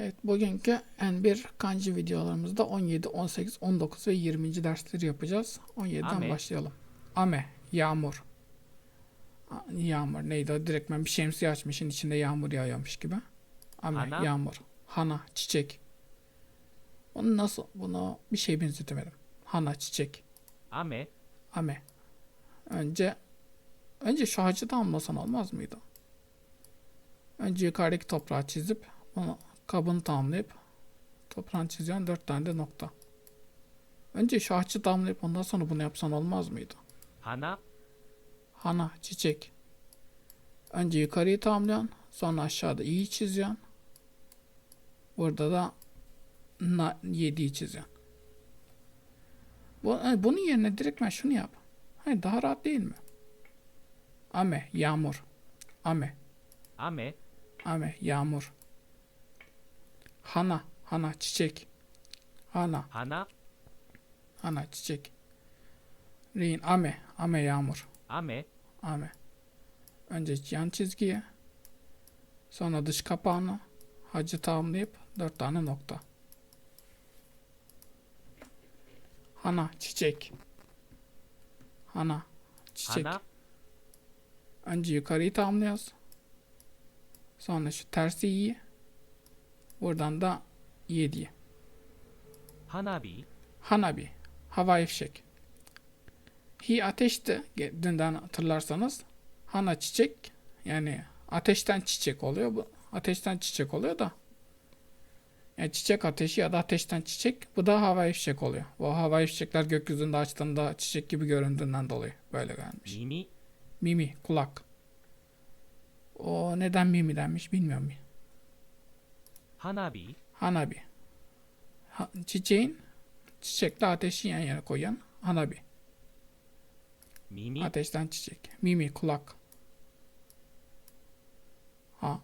Evet, bugünkü N1 kanji videolarımızda 17, 18, 19 ve 20. dersleri yapacağız. 17'den Ame. başlayalım. Ame, yağmur. Yağmur neydi o? Direkt ben bir şemsiye açmışın içinde yağmur yağıyormuş gibi. Ame, Hana. yağmur. Hana, çiçek. Bunu nasıl? Bunu bir şey benzetemedim. Hana, çiçek. Ame, Ame. Önce önce şu hacı damlasan olmaz mıydı? Önce yukarıdaki toprağı çizip onu kabını tamamlayıp toprağını çiziyorsun dört tane de nokta. Önce şu hacı damlayıp ondan sonra bunu yapsan olmaz mıydı? hana, Hana, çiçek. Önce yukarıyı tamamlıyorsun. Sonra aşağıda iyi çiziyorsun. Burada da na, yediği çiziyorsun. Bu, e, bunun yerine direkt ben şunu yap. Hayır daha rahat değil mi? Ame, yağmur. Ame, ame, ame, yağmur. Hana, hana, çiçek. Hana, hana, hana, çiçek. Rin, ame, ame, yağmur. ame, Ame. Önce yan çizgiye. Sonra dış kapağını hacı tamamlayıp dört tane nokta. Hana çiçek. Hana çiçek. hana, Önce yukarıyı tamamlıyoruz. Sonra şu tersi iyi. Buradan da yedi. hanabi, Hanabi. Havai fişek. Hi ateşti. Dünden hatırlarsanız. Hana çiçek. Yani ateşten çiçek oluyor. Bu ateşten çiçek oluyor da. Yani çiçek ateşi ya da ateşten çiçek. Bu da havai fişek oluyor. Bu havai fişekler gökyüzünde açtığında çiçek gibi göründüğünden dolayı böyle gelmiş. mimi, Mimi kulak. O neden Mimi denmiş bilmiyorum. Hanabi, Hanabi. Ha- çiçeğin çiçekle ateşi yan yana koyan Hanabi. mimi, Ateşten çiçek. Mimi kulak. Ha.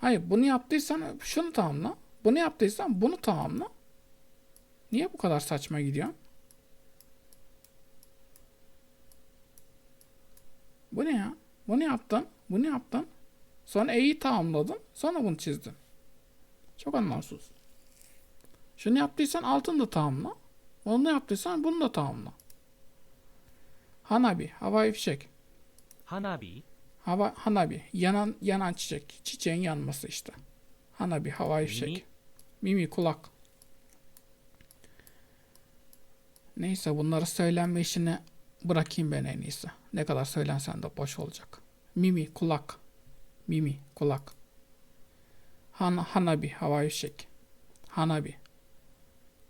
Hayır bunu yaptıysan şunu tamamla. Bunu yaptıysan bunu tamamla. Niye bu kadar saçma gidiyor? Bu ne ya? Bunu yaptın. Bunu yaptın. Sonra E'yi tamamladın. Sonra bunu çizdin. Çok anlamsız. Şunu yaptıysan altını da tamamla. Onu da yaptıysan bunu da tamamla. Hanabi, havai fişek. hanabi, Hava, hanabi, yanan yanan çiçek. Çiçeğin yanması işte. Hanabi, havai fişek. mimi, Mimi, kulak. Neyse bunları söylenme işini bırakayım ben en iyisi. Ne kadar söylensen de boş olacak. Mimi, kulak. Mimi, kulak. Han, hanabi, havai fişek. Hanabi.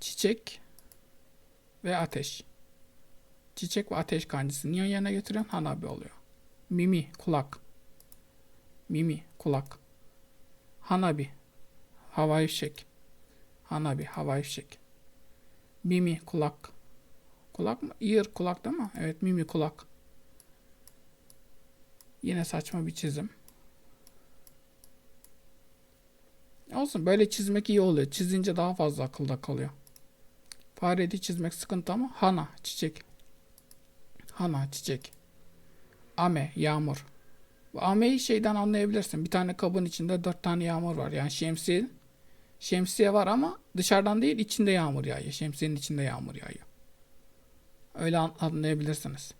Çiçek ve ateş. Çiçek ve ateş kancısını yan yana getiriyorsun hanabi oluyor. Mimi, kulak. Mimi, kulak. Hanabi, havai fişek. Hanabi, havai fişek. Mimi, kulak. Kulak mı? Ear, kulak değil mi? Evet, mimi, kulak. Yine saçma bir çizim. Olsun böyle çizmek iyi oluyor. Çizince daha fazla akılda kalıyor. Faredi çizmek sıkıntı ama hana, çiçek. Hana, çiçek. Ame, yağmur. Ameyi şeyden anlayabilirsin. Bir tane kabın içinde dört tane yağmur var. Yani şemsiye şemsiye var ama dışarıdan değil içinde yağmur yağıyor. Şemsiyenin içinde yağmur yağıyor. Öyle an- anlayabilirsiniz.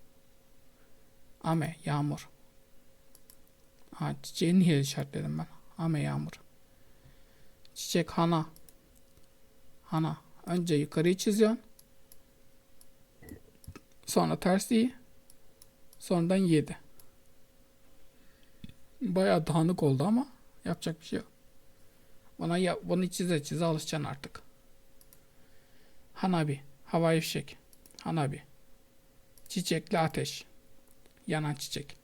Ame, yağmur. Ha, çiçeği niye işaretledim ben? Ame, yağmur. Çiçek, hana. Hana. Önce yukarıyı çiziyorsun. Sonra tersiyi. Sonradan 7. Bayağı dağınık oldu ama yapacak bir şey yok. Buna ya, bunu çize çize alışacaksın artık. Hanabi, havai fişek. Hanabi. Çiçekli ateş. Yanan çiçek.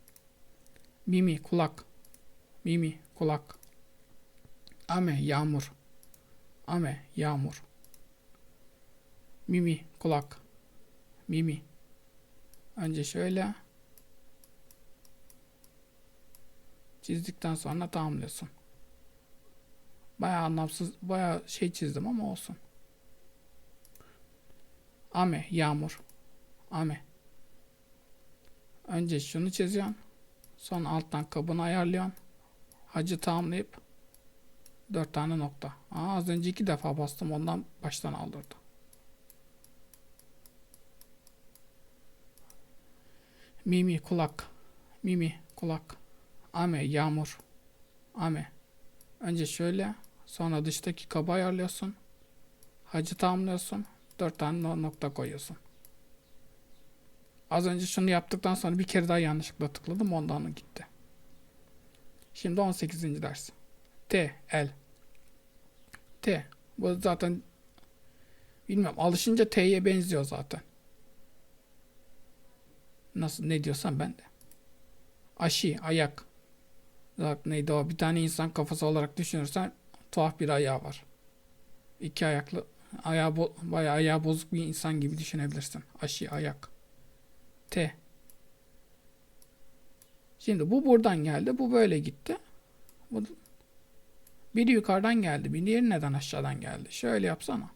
Mimi, kulak. Mimi, kulak. Ame, yağmur. Ame, yağmur. Mimi, kulak. Mimi. Önce şöyle. Çizdikten sonra tamamlıyorsun. Bayağı anlamsız, bayağı şey çizdim ama olsun. Ame, yağmur. Ame. Önce şunu çiziyorsun. Sonra alttan kabını ayarlıyorsun. Hacı tamamlayıp Dört tane nokta. Aa, az önce iki defa bastım ondan baştan aldırdı. Mimi kulak. Mimi kulak. Ame yağmur. Ame. Önce şöyle sonra dıştaki kabı ayarlıyorsun. Hacı tamamlıyorsun. Dört tane no- nokta koyuyorsun. Az önce şunu yaptıktan sonra bir kere daha yanlışlıkla tıkladım ondan gitti. Şimdi 18. ders. T, L. T. Bu zaten bilmiyorum alışınca T'ye benziyor zaten. Nasıl ne diyorsan ben de. Aşı, ayak. Zaten neydi o? Bir tane insan kafası olarak düşünürsen tuhaf bir ayağı var. İki ayaklı ayağı bo- bayağı ayağı bozuk bir insan gibi düşünebilirsin. Aşı, ayak. T. Şimdi bu buradan geldi. Bu böyle gitti. Bu biri yukarıdan geldi. Bir diğeri neden aşağıdan geldi? Şöyle yapsana.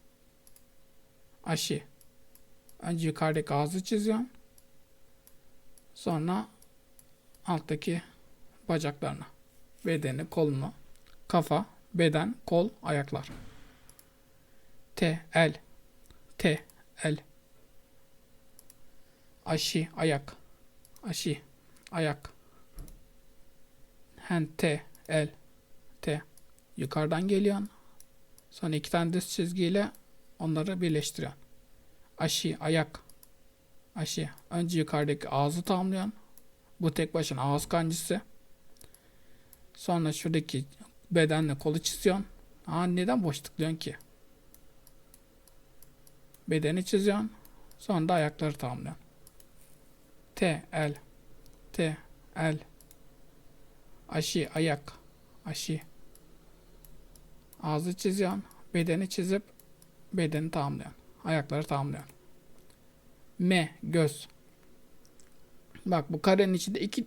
Aşı. Önce yukarıdaki ağzı çiziyorsun. Sonra alttaki bacaklarına. Bedeni, kolunu. Kafa, beden, kol, ayaklar. T, el. T, el. Aşı, ayak. Aşı, ayak. T, el. T. Yukarıdan geliyorsun. Sonra iki tane düz çizgiyle onları birleştiriyorsun. Aşı, ayak. Aşı. Önce yukarıdaki ağzı tamamlıyorsun. Bu tek başına ağız kancısı. Sonra şuradaki bedenle kolu çiziyorsun. Aa neden boş tıklıyorsun ki? Bedeni çiziyorsun. Sonra da ayakları tamamlıyorsun. T, el. T, el. Aşı, ayak. Aşı. Ağzı çiziyorsun. Bedeni çizip bedeni tamamlıyorsun. Ayakları tamamlıyorsun. M, göz. Bak bu karenin içinde iki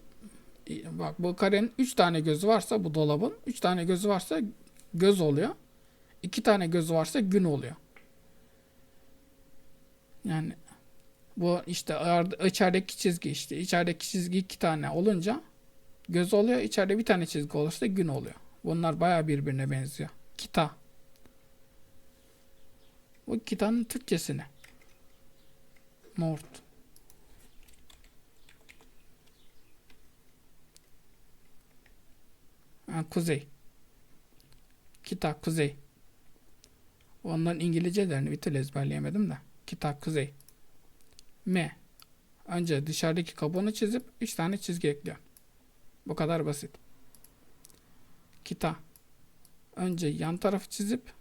bak bu karenin üç tane gözü varsa bu dolabın üç tane gözü varsa göz oluyor. İki tane gözü varsa gün oluyor. Yani bu işte içerideki çizgi işte içerideki çizgi iki tane olunca göz oluyor. İçeride bir tane çizgi olursa gün oluyor. Bunlar baya birbirine benziyor. Kita. Bu kitanın Türkçesi ne? North. Ha, kuzey. Kita kuzey. Onların İngilizcelerini bir türlü ezberleyemedim de. Kita kuzey. M. Önce dışarıdaki kabuğunu çizip 3 tane çizgi ekliyor. Bu kadar basit. Kita. Önce yan tarafı çizip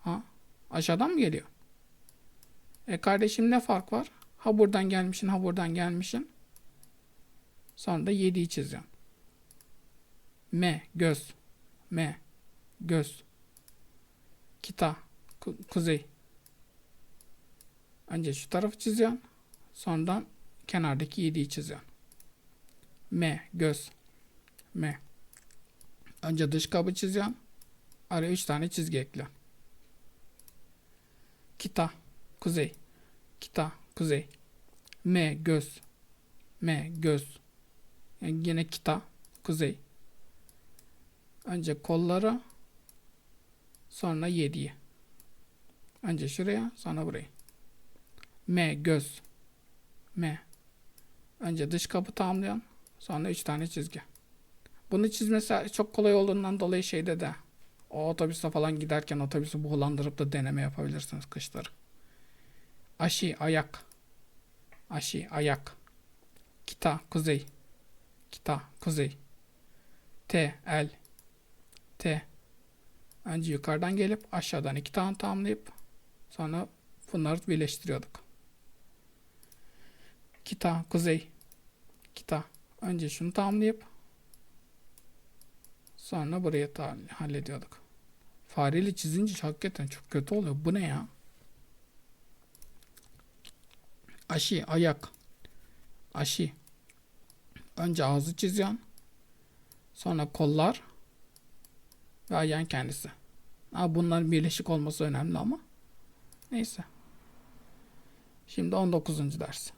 ha aşağıdan mı geliyor? E kardeşim ne fark var? Ha buradan gelmişsin, ha buradan gelmişsin. Sonra da 7'yi çiziyorsun. M göz. M göz. Kita ku- kuzey. Önce şu tarafı çiziyorsun. Sonradan kenardaki 7'yi çiziyorsun. M göz. M. Önce dış kabı çiziyorsun. Araya 3 tane çizgi ekliyorsun. Kita kuzey. Kita kuzey. M göz. M göz. Yani yine kita kuzey. Önce kolları sonra 7'yi. Önce şuraya sonra buraya. M göz. M. Önce dış kapı tamamlıyorsun. Sonra 3 tane çizgi. Bunu çizmesi çok kolay olduğundan dolayı şeyde de o otobüste falan giderken otobüsü buğulandırıp da deneme yapabilirsiniz kışları. Aşı ayak. Aşı ayak. Kita kuzey. Kita kuzey. T el. T. Önce yukarıdan gelip aşağıdan iki tane tamamlayıp sonra bunları birleştiriyorduk. Kita kuzey. Kita. Önce şunu tamamlayıp sonra buraya hallediyorduk. Fareli çizince hakikaten çok kötü oluyor. Bu ne ya? Aşı, ayak. Aşı. Önce ağzı çiziyorsun. Sonra kollar ve ayağın kendisi. Ha, bunların birleşik olması önemli ama. Neyse. Şimdi 19. ders.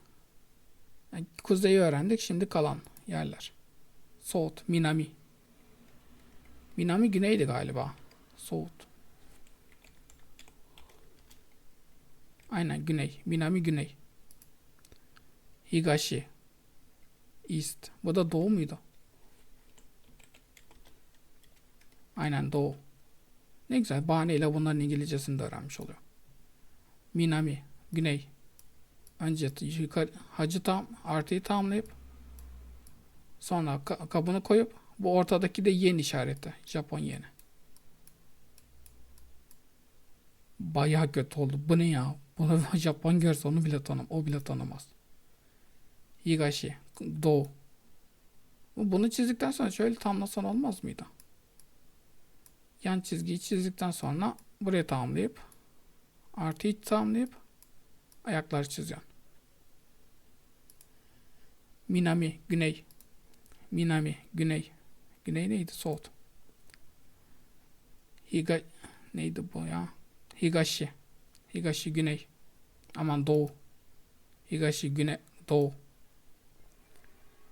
Yani kuzeyi öğrendik. Şimdi kalan yerler. South, Minami. Minami güneydi galiba. South. Aynen güney. Minami güney. Higashi. East. Bu da doğu muydu? Aynen doğu. Ne güzel bahaneyle bunların İngilizcesini de öğrenmiş oluyor. Minami. Güney. Önce yukarı hacı tam artıyı tamamlayıp sonra ka- kabını koyup bu ortadaki de yen işareti. Japon yeni. Bayağı kötü oldu. Bu ne ya? Bunu Japon görse onu bile tanım. O bile tanımaz. Higashi. Doğu. Bunu çizdikten sonra şöyle tamlasan olmaz mıydı? Yan çizgiyi çizdikten sonra buraya tamamlayıp artıyı tamamlayıp ayakları çiziyorsun. Minami, güney. Minami, güney. Güney neydi? South. Higa neydi bu ya? Higashi. Higashi güney. Aman doğu. Higashi güney doğu.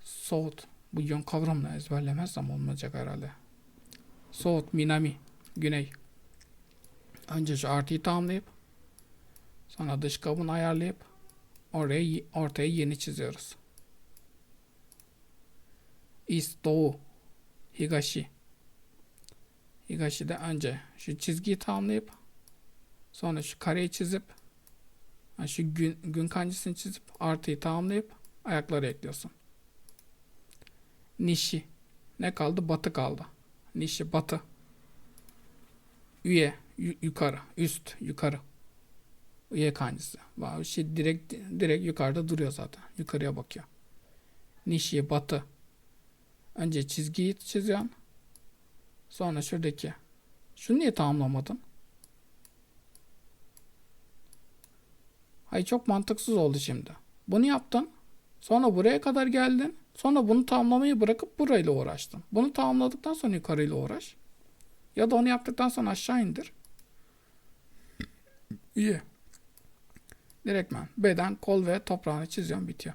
South. Bu yön kavramını ezberlemezsem olmayacak herhalde. South, Minami, güney. Önce şu artıyı tamamlayıp sonra dış kabını ayarlayıp oraya ortaya yeni çiziyoruz. East, doğu, Higashi. Higashi'de önce şu çizgiyi tamamlayıp sonra şu kareyi çizip ha şu gün, gün kancısını çizip artıyı tamamlayıp ayakları ekliyorsun. Nishi. Ne kaldı? Batı kaldı. Nishi batı. Üye yu- yukarı, üst yukarı. Üye kancısı. Şey direkt direkt yukarıda duruyor zaten. Yukarıya bakıyor. Nishi batı. Önce çizgiyi çiziyorsun. Sonra şuradaki. Şunu niye tamamlamadın? Hayır çok mantıksız oldu şimdi. Bunu yaptın. Sonra buraya kadar geldin. Sonra bunu tamamlamayı bırakıp burayla uğraştın. Bunu tamamladıktan sonra yukarıyla uğraş. Ya da onu yaptıktan sonra aşağı indir. İyi. Direktmen beden, kol ve toprağını çiziyorum bitiyor.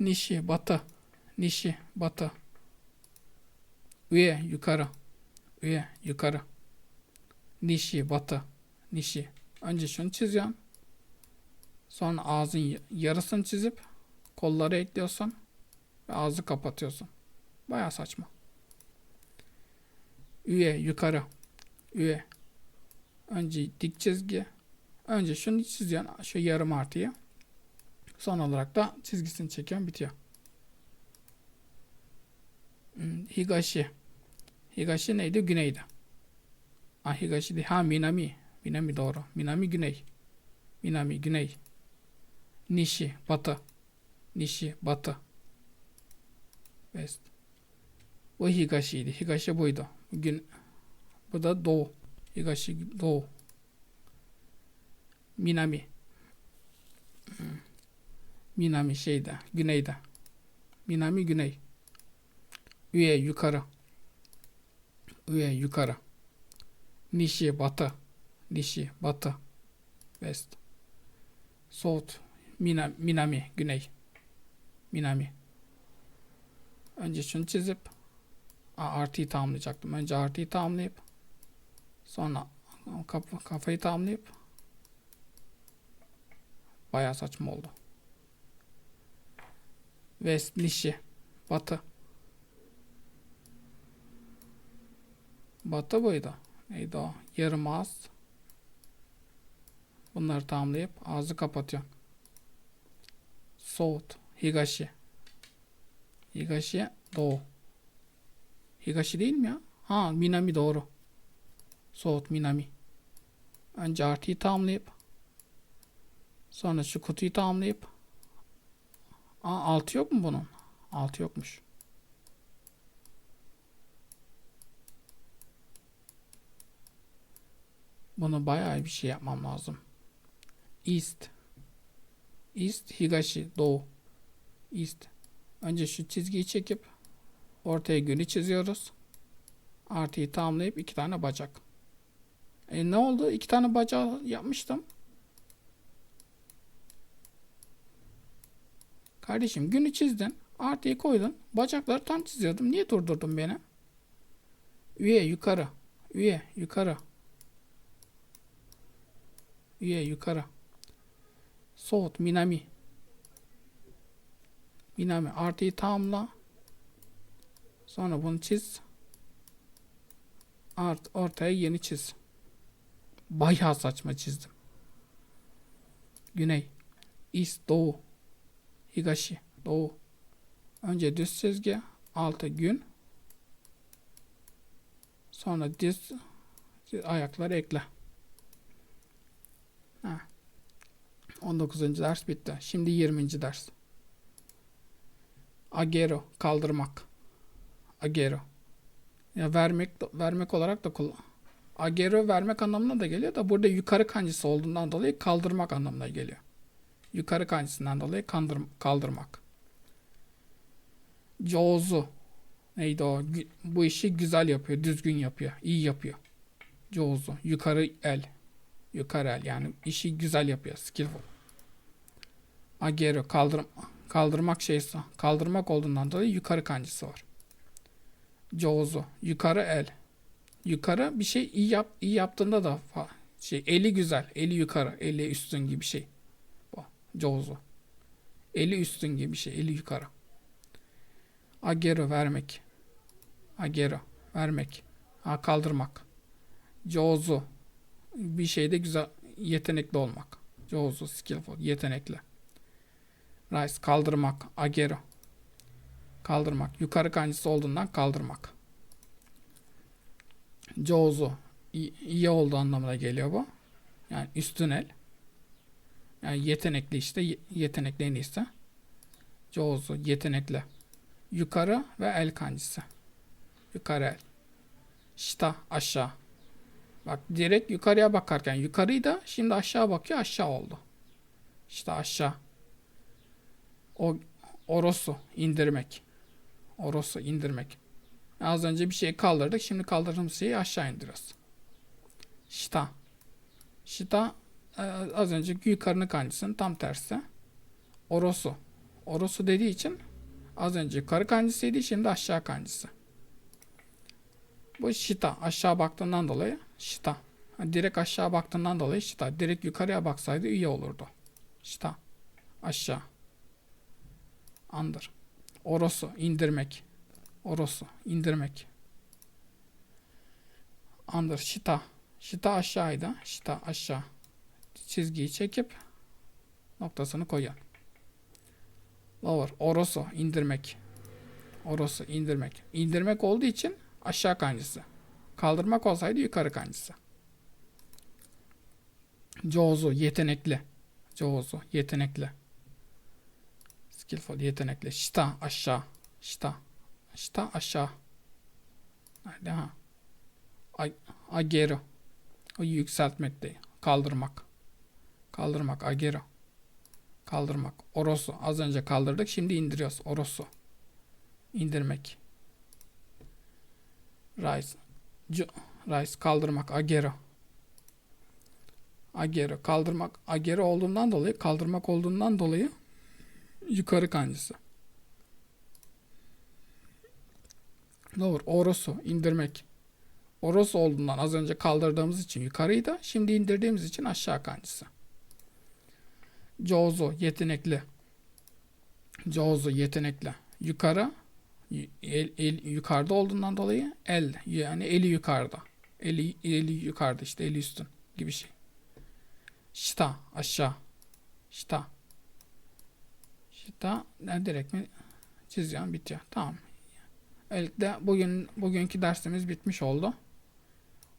Nishi, batı. Nishi, batı. Üye, yukarı. Üye, yukarı. Nishi, batı. Nishi. Önce şunu çiziyorsun. Sonra ağzın yarısını çizip kolları ekliyorsun ve ağzı kapatıyorsun. Baya saçma. Üye yukarı. Üye. Önce dik çizgi. Önce şunu çiziyorsun. Şu yarım artıyı. Son olarak da çizgisini çekiyorsun bitiyor. Higashi. Higashi neydi? Güneydi. Ah Higashi değil. Ha Minami. Minami doğru. Minami güney. Minami güney. Nishi batı. Nishi batı. West. Bu Higashi'ydi. Higashi buydu. Gün bu da doğu. Higashi doğu. Minami. Hmm. Minami şeyde, güneyde. Minami güney. Üye yukarı. Üye yukarı. Nishi batı. Nishi batı. West. South. Mina, Minami güney. Minami. Önce şunu çizip artıyı tamamlayacaktım. Önce artıyı tamamlayıp sonra kafa, kafayı tamamlayıp bayağı saçma oldu. West Nishi Batı Batı buydu. Neydi o? Yarım ağız. Bunları tamamlayıp ağzı kapatıyor. South Higashi Higashi Doğu Higashi değil mi ya? Ha Minami doğru. South Minami. Önce artıyı tamamlayıp sonra şu kutuyu tamamlayıp Aa altı yok mu bunun? Altı yokmuş. Bunu bayağı bir şey yapmam lazım. East. East, Higashi, Doğu. East. Önce şu çizgiyi çekip ortaya günü çiziyoruz. Artıyı tamamlayıp iki tane bacak. E ne oldu? İki tane bacağı yapmıştım. Kardeşim günü çizdin. Artıyı koydun. Bacakları tam çiziyordum. Niye durdurdun beni? Üye yukarı. Üye yukarı. Üye yukarı. Soğut Minami. Minami artıyı tamamla. Sonra bunu çiz. Art ortaya yeni çiz. Bayağı saçma çizdim. Güney. East doğu. Higashi doğu. Önce düz çizgi, altı gün. Sonra düz ayakları ekle. Ha. 19. ders bitti. Şimdi 20. ders. Agero kaldırmak. Agero. Ya vermek vermek olarak da kullan. Agero vermek anlamına da geliyor da burada yukarı kancısı olduğundan dolayı kaldırmak anlamına geliyor. Yukarı kancısından dolayı kandır, kaldırmak. Jozu. Neydi o? Bu işi güzel yapıyor, düzgün yapıyor, iyi yapıyor. Jozu. Yukarı el. Yukarı el yani işi güzel yapıyor. Skillful. Agero kaldır, kaldırmak şeysi. Kaldırmak olduğundan dolayı yukarı kancısı var. Jozu. Yukarı el. Yukarı bir şey iyi yap iyi yaptığında da şey eli güzel, eli yukarı, eli üstün gibi bir şey. Bu. Jozu. Eli üstün gibi bir şey, eli yukarı. Agero vermek. Agero vermek. Ha kaldırmak. Jozu bir şeyde güzel yetenekli olmak. Jozu skillful yetenekli. Rice kaldırmak. Agero. Kaldırmak. Yukarı kancısı olduğundan kaldırmak. Jozu iyi, olduğu anlamına geliyor bu. Yani üstün el. Yani yetenekli işte ye- yetenekli en iyisi. Jozu yetenekli. Yukarı ve el kancısı. Yukarı el. Şita aşağı. Bak direkt yukarıya bakarken yukarıydı. Şimdi aşağı bakıyor aşağı oldu. İşte aşağı. O orosu indirmek. Orosu indirmek. Az önce bir şeyi kaldırdık. Şimdi kaldırdığımız şeyi aşağı indiriyoruz. Şita. Şita e, az önceki yukarının kancısının tam tersi. Orosu. Orosu dediği için az önce yukarı kancısıydı. Şimdi aşağı kancısı. Bu şita. Aşağı baktığından dolayı şita. Direkt aşağı baktığından dolayı şita. Direkt yukarıya baksaydı iyi olurdu. Şita. Aşağı. Andır. Orosu. indirmek. Orosu. indirmek. Andır. Şita. Şita aşağıydı. Şita aşağı. Çizgiyi çekip noktasını koyun. Lower. Orosu. indirmek. Orosu. indirmek. İndirmek olduğu için aşağı kancısı. Kaldırmak olsaydı yukarı kancısı. Jozu. Yetenekli. Jozu. Yetenekli. Skillful. Yetenekli. Şita. Aşağı. Şita. Şita aşağı. Nerede ha? Ay, agero. O yükseltmek değil. Kaldırmak. Kaldırmak. Agero. Kaldırmak. Orosu. Az önce kaldırdık. Şimdi indiriyoruz. Orosu. İndirmek. Rise. Rise. Kaldırmak. Agero. Agero. Kaldırmak. Agero olduğundan dolayı kaldırmak olduğundan dolayı yukarı kancısı. Lower. Orosu. indirmek. Orosu olduğundan az önce kaldırdığımız için yukarıydı. Şimdi indirdiğimiz için aşağı kancısı. Jozu. Yetenekli. Jozu. Yetenekli. Yukarı. El, el yukarıda olduğundan dolayı el yani eli yukarıda. Eli, eli yukarıda işte eli üstün gibi şey. Şita aşağı. Şita. Şita ne direkt mi çiziyorum bitiyor. Tamam. Böylelikle bugün bugünkü dersimiz bitmiş oldu.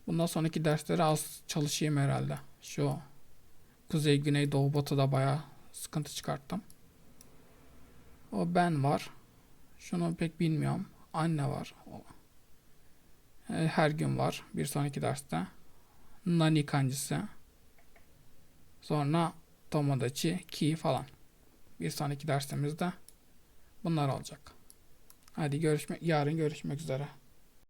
Bundan sonraki derslere az çalışayım herhalde. Şu kuzey, güney, doğu, batıda bayağı sıkıntı çıkarttım. O ben var. Şunu pek bilmiyorum. Anne var. E, Her gün var. Bir sonraki derste. Nani kancısı. Sonra Tomodachi, Ki falan. Bir sonraki dersimizde bunlar olacak. Hadi görüşmek yarın görüşmek üzere.